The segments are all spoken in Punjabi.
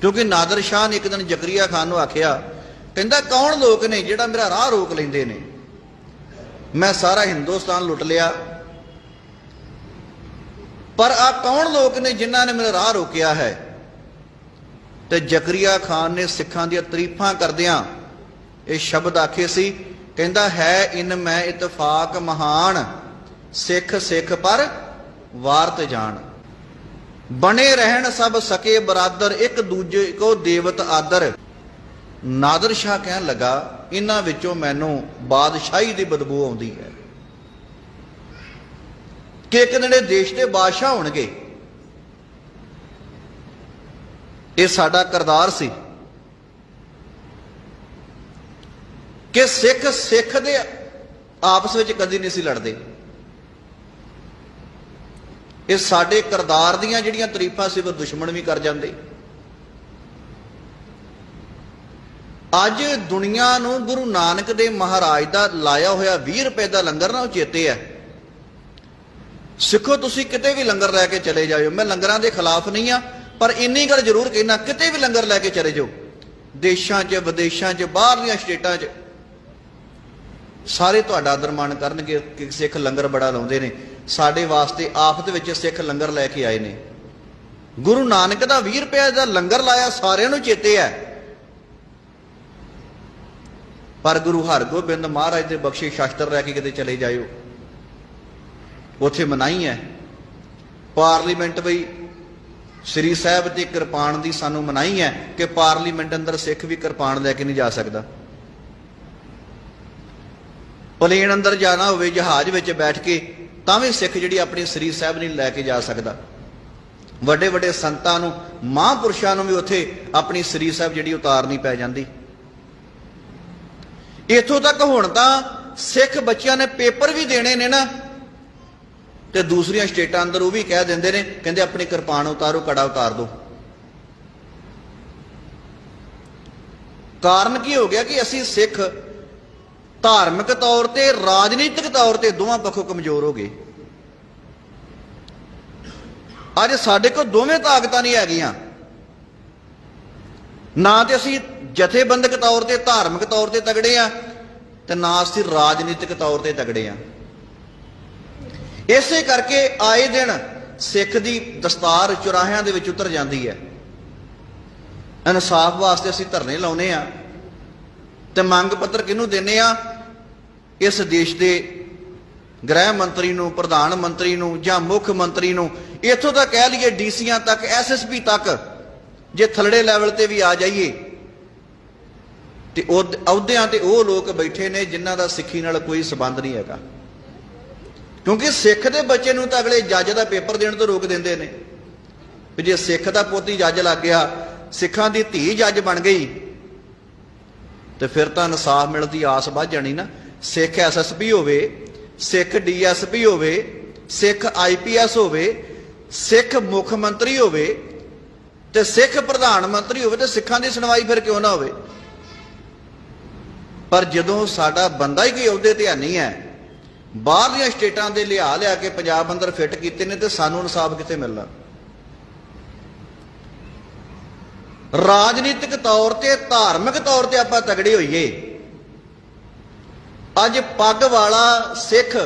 ਕਿਉਂਕਿ ਨਾਦਰ ਸ਼ਾਹ ਨੇ ਇੱਕ ਦਿਨ ਜ਼ਕਰੀਆ ਖਾਨ ਨੂੰ ਆਖਿਆ, ਕਹਿੰਦਾ, ਕੌਣ ਲੋਕ ਨੇ ਜਿਹੜਾ ਮੇਰਾ ਰਾਹ ਰੋਕ ਲੈਂਦੇ ਨੇ? ਮੈਂ ਸਾਰਾ ਹਿੰਦੁਸਤਾਨ ਲੁੱਟ ਲਿਆ। ਪਰ ਆ ਕੌਣ ਲੋਕ ਨੇ ਜਿਨ੍ਹਾਂ ਨੇ ਮੇਰਾ ਰਾਹ ਰੋਕਿਆ ਹੈ? ਤੇ ਜ਼ਕਰੀਆ ਖਾਨ ਨੇ ਸਿੱਖਾਂ ਦੀਆਂ ਤਾਰੀਫਾਂ ਕਰਦਿਆਂ ਇਹ ਸ਼ਬਦ ਆਖੇ ਸੀ, ਕਹਿੰਦਾ, ਹੈ ਇਨ ਮੈਂ ਇਤਫਾਕ ਮਹਾਨ, ਸਿੱਖ ਸਿੱਖ ਪਰ ਵਾਰਤ ਜਾਣ। ਬਣੇ ਰਹਿਣ ਸਭ ਸਕੇ ਬਰਾਦਰ, ਇੱਕ ਦੂਜੇ ਕੋ ਦੇਵਤ ਆਦਰ। ਨਾਦਰ ਸ਼ਾਹ ਕਹਿਣ ਲੱਗਾ ਇਹਨਾਂ ਵਿੱਚੋਂ ਮੈਨੂੰ ਬਾਦਸ਼ਾਹੀ ਦੀ ਬਦਬੂ ਆਉਂਦੀ ਹੈ। ਕਿ ਇੱਕ ਦਿਨ ਦੇਸ਼ ਦੇ ਬਾਦਸ਼ਾਹ ਹੋਣਗੇ। ਇਹ ਸਾਡਾ ਕਰਦਾਰ ਸੀ। ਕਿ ਸਿੱਖ ਸਿੱਖ ਦੇ ਆਪਸ ਵਿੱਚ ਕਦੀ ਨਹੀਂ ਸੀ ਲੜਦੇ। ਇਹ ਸਾਡੇ ਕਰਦਾਰ ਦੀਆਂ ਜਿਹੜੀਆਂ ਤਾਰੀਫਾਂ ਸੀ ਉਹ ਦੁਸ਼ਮਣ ਵੀ ਕਰ ਜਾਂਦੇ। ਅੱਜ ਦੁਨੀਆ ਨੂੰ ਗੁਰੂ ਨਾਨਕ ਦੇ ਮਹਾਰਾਜ ਦਾ ਲਾਇਆ ਹੋਇਆ 20 ਰੁਪਏ ਦਾ ਲੰਗਰ ਨਾ ਉਹ ਚੇਤੇ ਹੈ। ਸਿੱਖੋ, ਤੁਸੀਂ ਕਿਤੇ ਵੀ ਲੰਗਰ ਲੈ ਕੇ ਚਲੇ ਜਾਇਓ। ਮੈਂ ਲੰਗਰਾਂ ਦੇ ਖਿਲਾਫ ਨਹੀਂ ਆ ਪਰ ਇੰਨੀ ਗੱਲ ਜ਼ਰੂਰ ਕਹਿਣਾ, ਕਿਤੇ ਵੀ ਲੰਗਰ ਲੈ ਕੇ ਚਲੇ ਜਾਓ। ਦੇਸ਼ਾਂ 'ਚ, ਵਿਦੇਸ਼ਾਂ 'ਚ ਬਾਹਰਲੀਆਂ ਸਟੇਟਾਂ 'ਚ। ਸਾਰੇ ਤੁਹਾਡਾ ਆਦਰ ਮਾਣ ਕਰਨਗੇ, ਕਿ ਸਿੱਖ ਲੰਗਰ ਬੜਾ ਲਾਉਂਦੇ ਨੇ। ਸਾਡੇ ਵਾਸਤੇ ਆਫਤ ਵਿੱਚ ਸਿੱਖ ਲੰਗਰ ਲੈ ਕੇ ਆਏ ਨੇ। ਗੁਰੂ ਨਾਨਕ ਦਾ 20 ਰੁਪਏ ਦਾ ਲੰਗਰ ਲਾਇਆ, ਸਾਰਿਆਂ ਨੂੰ ਚੇਤੇ ਹੈ। ਪਰ ਗੁਰੂ ਹਰਗੋਬਿੰਦ ਮਹਾਰਾਜ ਦੇ ਬਖਸ਼ੇ ਸ਼ਾਸਤਰ ਲੈ ਕੇ ਕਿਤੇ ਚਲੇ ਜਾਇਓ। ਉੱਥੇ ਮਨਾਈ ਹੈ। ਪਾਰਲੀਮੈਂਟ ਵੀ ਸ੍ਰੀ ਸਾਹਿਬ ਤੇ ਕਿਰਪਾਨ ਦੀ ਸਾਨੂੰ ਮਨਾਈ ਹੈ ਕਿ ਪਾਰਲੀਮੈਂਟ ਅੰਦਰ ਸਿੱਖ ਵੀ ਕਿਰਪਾਨ ਲੈ ਕੇ ਨਹੀਂ ਜਾ ਸਕਦਾ। ਪਲੇਨ ਅੰਦਰ ਜਾਣਾ ਹੋਵੇ, ਜਹਾਜ਼ ਵਿੱਚ ਬੈਠ ਕੇ, ਤਾਂ ਵੀ ਸਿੱਖ ਜਿਹੜੀ ਆਪਣੀ ਸ੍ਰੀ ਸਾਹਿਬ ਨਹੀਂ ਲੈ ਕੇ ਜਾ ਸਕਦਾ। ਵੱਡੇ ਵੱਡੇ ਸੰਤਾਂ ਨੂੰ, ਮਹਾਂਪੁਰਸ਼ਾਂ ਨੂੰ ਵੀ ਉੱਥੇ ਆਪਣੀ ਸ੍ਰੀ ਸਾਹਿਬ ਜਿਹੜੀ ਉਤਾਰਨੀ ਪੈ ਜਾਂਦੀ। ਇੱਥੋਂ ਤੱਕ ਹੁਣ ਤਾਂ ਸਿੱਖ ਬੱਚਿਆਂ ਨੇ ਪੇਪਰ ਵੀ ਦੇਣੇ ਨੇ ਨਾ, ਤੇ ਦੂਸਰੀਆਂ ਸਟੇਟਾਂ ਅੰਦਰ ਉਹ ਵੀ ਕਹਿ ਦਿੰਦੇ ਨੇ, ਕਹਿੰਦੇ ਆਪਣੀ ਕਿਰਪਾਨ ਉਤਾਰੋ, ਕੜਾ ਉਤਾਰ ਦਿਓ। ਕਾਰਨ ਕੀ ਹੋ ਗਿਆ ਕਿ ਅਸੀਂ ਸਿੱਖ ਧਾਰਮਿਕ ਤੌਰ ਤੇ, ਰਾਜਨੀਤਿਕ ਤੌਰ ਤੇ ਦੋਵਾਂ ਪੱਖੋਂ ਕਮਜ਼ੋਰ ਹੋ ਗਏ। ਅੱਜ ਸਾਡੇ ਕੋਲ ਦੋਵੇਂ ਤਾਕਤਾਂ ਨਹੀਂ ਹੈਗੀਆਂ। ਨਾ ਤੇ ਅਸੀਂ ਜਥੇਬੰਦਕ ਤੌਰ ਤੇ, ਧਾਰਮਿਕ ਤੌਰ ਤੇ ਤਗੜੇ ਆ ਤੇ ਨਾ ਅਸੀਂ ਰਾਜਨੀਤਿਕ ਤੌਰ ਤੇ ਤਗੜੇ ਆ। ਇਸੇ ਕਰਕੇ ਆਏ ਦਿਨ ਸਿੱਖ ਦੀ ਦਸਤਾਰ ਚੁਰਾਹਿਆਂ ਦੇ ਵਿੱਚ ਉਤਰ ਜਾਂਦੀ ਹੈ। ਇਨਸਾਫ ਵਾਸਤੇ ਅਸੀਂ ਧਰਨੇ ਲਾਉਨੇ ਆ। ਤੇ ਮੰਗ ਪੱਤਰ ਕਿਹਨੂੰ ਦਿੰਨੇ ਆ? ਇਸ ਦੇਸ਼ ਦੇ ਗ੍ਰਹਿ ਮੰਤਰੀ ਨੂੰ, ਪ੍ਰਧਾਨ ਮੰਤਰੀ ਨੂੰ ਜਾਂ ਮੁੱਖ ਮੰਤਰੀ ਨੂੰ। ਇੱਥੋਂ ਤੱਕ ਕਹਿ ਲਈਏ ਡੀਸੀਆਂ ਤੱਕ ਐਸਐਸਪੀ ਤੱਕ, ਜੇ ਥਲੜੇ ਲੈਵਲ ਤੇ ਵੀ ਆ ਜਾਈਏ। ਤੇ ਉਹ ਅਹੁਦਿਆਂ ਤੇ ਉਹ ਲੋਕ ਬੈਠੇ ਨੇ ਜਿਨ੍ਹਾਂ ਦਾ ਸਿੱਖੀ ਨਾਲ ਕੋਈ ਸਬੰਧ ਨਹੀਂ ਹੈਗਾ। ਕਿਉਂਕਿ ਸਿੱਖ ਦੇ ਬੱਚੇ ਨੂੰ ਤਾਂ ਅਗਲੇ ਜੱਜ ਦਾ ਪੇਪਰ ਦੇਣ ਤੋਂ ਰੋਕ ਦਿੰਦੇ ਨੇ। ਵੀ ਜੇ ਸਿੱਖ ਦਾ ਪੋਤੀ ਜੱਜ ਲੱਗ ਗਿਆ, ਸਿੱਖਾਂ ਦੀ ਧੀ ਜੱਜ ਬਣ ਗਈ ਤੇ ਫਿਰ ਤਾਂ ਇਨਸਾਫ ਮਿਲਣ ਦੀ ਆਸ ਵੱਧ ਜਾਣੀ ਨਾ। ਸਿੱਖ ਐਸਐਸਪੀ ਹੋਵੇ, ਸਿੱਖ ਡੀਐਸਪੀ ਹੋਵੇ, ਸਿੱਖ ਆਈਪੀਐਸ ਹੋਵੇ, ਸਿੱਖ ਮੁੱਖ ਮੰਤਰੀ ਹੋਵੇ ਤੇ ਸਿੱਖ ਪ੍ਰਧਾਨ ਮੰਤਰੀ ਹੋਵੇ ਤੇ ਸਿੱਖਾਂ ਦੀ ਸੁਣਵਾਈ ਫਿਰ ਕਿਉਂ ਨਾ ਹੋਵੇ? ਪਰ ਜਦੋਂ ਸਾਡਾ ਬੰਦਾ ਹੀ ਕੋਈ ਅਹੁਦੇ ਤੇ ਨਹੀਂ ਹੈ ਬਾਹਰਲੀਆਂ ਸਟੇਟਾਂ ਦੇ ਲਿਆ ਲਿਆ ਕੇ ਪੰਜਾਬ ਅੰਦਰ ਫਿੱਟ ਕੀਤੇ ਨੇ ਤੇ ਸਾਨੂੰ ਇਨਸਾਫ ਕਿੱਥੇ ਮਿਲਣਾ? ਰਾਜਨੀਤਿਕ ਤੌਰ ਤੇ, ਧਾਰਮਿਕ ਤੌਰ ਤੇ ਆਪਾਂ ਤਗੜੇ ਹੋਈਏ। ਅੱਜ ਪੱਗ ਵਾਲਾ ਸਿੱਖ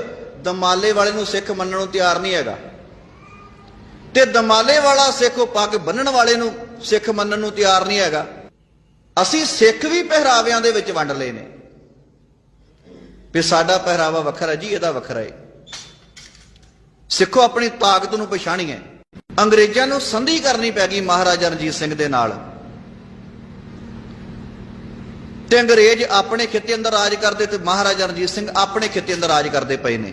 ਦਮਾਲੇ ਵਾਲੇ ਨੂੰ ਸਿੱਖ ਮੰਨਣ ਨੂੰ ਤਿਆਰ ਨਹੀਂ ਹੈਗਾ। ਤੇ ਦਮਾਲੇ ਵਾਲਾ ਸਿੱਖ ਉਹ ਪੱਗ ਬੰਨਣ ਵਾਲੇ ਨੂੰ ਸਿੱਖ ਮੰਨਣ ਨੂੰ ਤਿਆਰ ਨਹੀਂ ਹੈਗਾ। ਅਸੀਂ ਸਿੱਖ ਵੀ ਪਹਿਰਾਵਿਆਂ ਦੇ ਵਿੱਚ ਵੰਡ ਲਏ ਨੇ। ਵੀ ਸਾਡਾ ਪਹਿਰਾਵਾ ਵੱਖਰਾ ਜੀ, ਇਹਦਾ ਵੱਖਰਾ ਹੈ। ਸਿੱਖੋ ਆਪਣੀ ਤਾਕਤ ਨੂੰ ਪਛਾਣੀਏ। ਅੰਗਰੇਜ਼ਾਂ ਨੂੰ ਸੰਧੀ ਕਰਨੀ ਪੈ ਗਈ ਮਹਾਰਾਜਾ ਰਣਜੀਤ ਸਿੰਘ ਦੇ ਨਾਲ। ਤੇ ਅੰਗਰੇਜ਼ ਆਪਣੇ ਖਿੱਤੇ ਅੰਦਰ ਰਾਜ ਕਰਦੇ ਤੇ ਮਹਾਰਾਜਾ ਰਣਜੀਤ ਸਿੰਘ ਆਪਣੇ ਖਿੱਤੇ ਅੰਦਰ ਰਾਜ ਕਰਦੇ ਪਏ ਨੇ।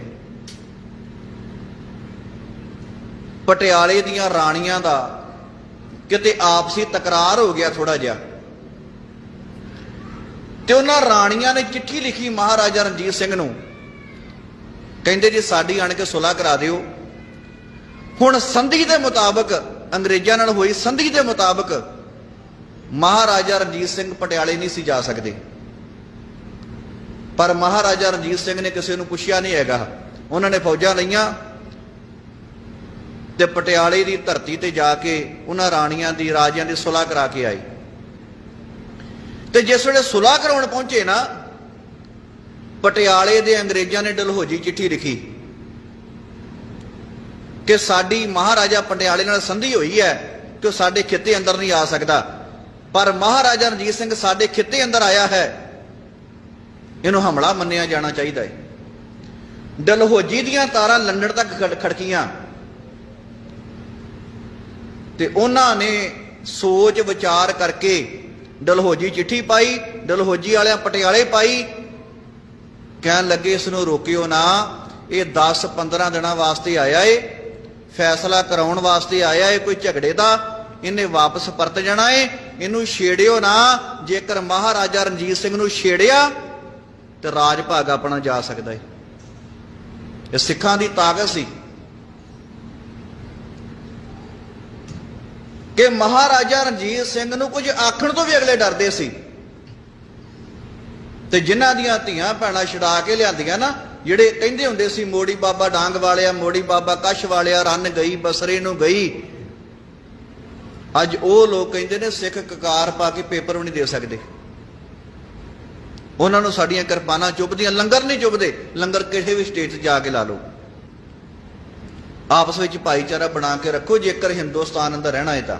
ਪਟਿਆਲੇ ਦੀਆਂ ਰਾਣੀਆਂ ਦਾ ਕਿਤੇ ਆਪਸੀ ਤਕਰਾਰ ਹੋ ਗਿਆ ਥੋੜਾ ਜਿਹਾ। ਤੇ ਉਹਨਾਂ ਰਾਣੀਆਂ ਨੇ ਚਿੱਠੀ ਲਿਖੀ ਮਹਾਰਾਜਾ ਰਣਜੀਤ ਸਿੰਘ ਨੂੰ। ਕਹਿੰਦੇ ਜੀ, ਸਾਡੀ ਆਣ ਕੇ ਸੁਲਾ ਕਰਾ ਦਿਓ। ਹੁਣ ਸੰਧੀ ਦੇ ਮੁਤਾਬਕ ਅੰਗਰੇਜ਼ਾਂ ਨਾਲ ਹੋਈ ਸੰਧੀ ਦੇ ਮੁਤਾਬਕ ਮਹਾਰਾਜਾ ਰਣਜੀਤ ਸਿੰਘ ਪਟਿਆਲੇ ਨਹੀਂ ਸੀ ਜਾ ਸਕਦੇ। ਪਰ ਮਹਾਰਾਜਾ ਰਣਜੀਤ ਸਿੰਘ ਨੇ ਕਿਸੇ ਨੂੰ ਪੁੱਛਿਆ ਨਹੀਂ ਹੈਗਾ। ਉਹਨਾਂ ਨੇ ਫੌਜਾਂ ਲਈਆਂ ਤੇ ਪਟਿਆਲੇ ਦੀ ਧਰਤੀ ਤੇ ਜਾ ਕੇ ਉਹਨਾਂ ਰਾਣੀਆਂ ਦੀ, ਰਾਜਿਆਂ ਦੀ ਸੁਲਾਹ ਕਰਾ ਕੇ ਆਈ ਤੇ ਜਿਸ ਵੇਲੇ ਸੁਲਾਹ ਕਰਾਉਣ ਪਹੁੰਚੇ ਨਾ, ਪਟਿਆਲੇ ਦੇ ਅੰਗਰੇਜ਼ਾਂ ਨੇ ਡਲਹੋਜੀ ਚਿੱਠੀ ਲਿਖੀ ਕਿ ਸਾਡੀ ਮਹਾਰਾਜਾ ਪਟਿਆਲੇ ਨਾਲ ਸੰਧੀ ਹੋਈ ਹੈ ਕਿ ਉਹ ਸਾਡੇ ਖਿੱਤੇ ਅੰਦਰ ਨਹੀਂ ਆ ਸਕਦਾ। ਪਰ ਮਹਾਰਾਜਾ ਰਣਜੀਤ ਸਿੰਘ ਸਾਡੇ ਖਿੱਤੇ ਅੰਦਰ ਆਇਆ ਹੈ। ਇਹਨੂੰ ਹਮਲਾ ਮੰਨਿਆ ਜਾਣਾ ਚਾਹੀਦਾ ਹੈ। ਡਲਹੋਜੀ ਦੀਆਂ ਤਾਰਾਂ ਲੰਡਨ ਤੱਕ ਖੜ- ਖੜਕੀਆਂ। ਤੇ ਉਹਨਾਂ ਨੇ ਸੋਚ ਵਿਚਾਰ ਕਰਕੇ ਡਲਹੋਜੀ ਚਿੱਠੀ ਪਾਈ, ਡਲਹੋਜੀ ਵਾਲਿਆਂ ਪਟਿਆਲੇ ਪਾਈ। ਕਹਿਣ ਲੱਗੇ ਇਸ ਨੂੰ ਰੋਕਿਓ ਨਾ, ਇਹ 10 15 ਦਿਨਾਂ ਵਾਸਤੇ ਆਇਆ ਏ। ਫੈਸਲਾ ਕਰਾਉਣ ਵਾਸਤੇ ਆਇਆ ਏ, ਕੋਈ ਝਗੜੇ ਦਾ ਇਹਨੇ ਵਾਪਸ ਪਰਤ ਜਾਣਾ ਏ। ਇਹਨੂੰ ਛੇੜਿਓ ਨਾ। ਜੇਕਰ ਮਹਾਰਾਜਾ ਰਣਜੀਤ ਸਿੰਘ ਨੂੰ ਛੇੜਿਆ, ਤੇ ਰਾਜ ਭਾਗ ਆਪਣਾ ਜਾ ਸਕਦਾ ਏ। ਇਹ ਸਿੱਖਾਂ ਦੀ ਤਾਕਤ ਸੀ। ਕਿ ਮਹਾਰਾਜਾ ਰਣਜੀਤ ਸਿੰਘ ਨੂੰ ਕੁਝ ਆਖਣ ਤੋਂ ਵੀ ਅਗਲੇ ਡਰਦੇ ਸੀ। ਤੇ ਜਿਨ੍ਹਾਂ ਦੀਆਂ ਧੀਆਂ ਭੈਣਾਂ ਛਡਾ ਕੇ ਲਿਆਂਦੀਆਂ ਨਾ, ਜਿਹੜੇ ਕਹਿੰਦੇ ਹੁੰਦੇ ਸੀ, ਮੋੜੀ ਬਾਬਾ ਡਾਂਗ ਵਾਲਿਆ, ਮੋੜੀ ਬਾਬਾ ਕਸ਼ ਵਾਲਿਆ ਰੰਨ ਗਈ, ਬਸਰੇ ਨੂੰ ਗਈ। ਅੱਜ ਉਹ ਲੋਕ ਕਹਿੰਦੇ ਨੇ ਸਿੱਖ ਕਕਾਰ ਪਾ ਕੇ ਪੇਪਰ ਵੀ ਨਹੀਂ ਦੇ ਸਕਦੇ। ਉਹਨਾਂ ਨੂੰ ਸਾਡੀਆਂ ਕਿਰਪਾਨਾਂ ਚੁੱਭਦੀਆਂ, ਲੰਗਰ ਨਹੀਂ ਚੁੱਭਦੇ। ਲੰਗਰ ਕਿਸੇ ਵੀ ਸਟੇਟ 'ਚ ਜਾ ਕੇ ਲਾ ਲਓ। ਆਪਸ ਵਿੱਚ ਭਾਈਚਾਰਾ ਬਣਾ ਕੇ ਰੱਖੋ, ਜੇਕਰ ਹਿੰਦੁਸਤਾਨ ਅੰਦਰ ਰਹਿਣਾ ਹੈ ਤਾਂ।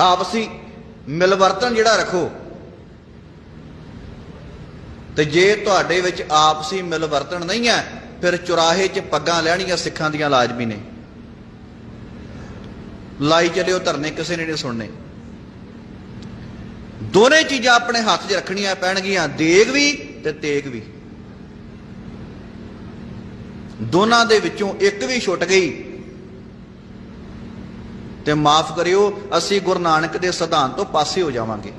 ਆਪਸੀ ਮਿਲਵਰਤਨ ਜਿਹੜਾ ਰੱਖੋ। ਤੇ ਜੇ ਤੁਹਾਡੇ ਵਿੱਚ ਆਪਸੀ ਮਿਲਵਰਤਨ ਨਹੀਂ ਹੈ, ਫਿਰ ਚੁਰਾਹੇ 'ਚ ਪੱਗਾਂ ਲੈਣੀਆਂ ਸਿੱਖਾਂ ਦੀਆਂ ਲਾਜ਼ਮੀ ਨੇ। ਲਾਈ ਚੱਲਿਓ ਧਰਨੇ ਕਿਸੇ ਨੇ ਨਹੀਂ ਸੁਣਨੇ। ਦੋਨੇ ਚੀਜ਼ਾਂ ਆਪਣੇ ਹੱਥ 'ਚ ਰੱਖਣੀਆਂ ਪੈਣਗੀਆਂ, ਦੇਗ ਵੀ ਤੇ ਤੇਗ ਵੀ। ਦੋਨਾਂ ਦੇ ਵਿੱਚੋਂ ਇੱਕ ਵੀ ਛੁੱਟ ਗਈ। ਤੇ ਮਾਫ ਕਰਿਓ, ਅਸੀਂ ਗੁਰੂ ਨਾਨਕ ਦੇ ਸਿਧਾਂਤ ਤੋਂ ਪਾਸੇ ਹੋ ਜਾਵਾਂਗੇ।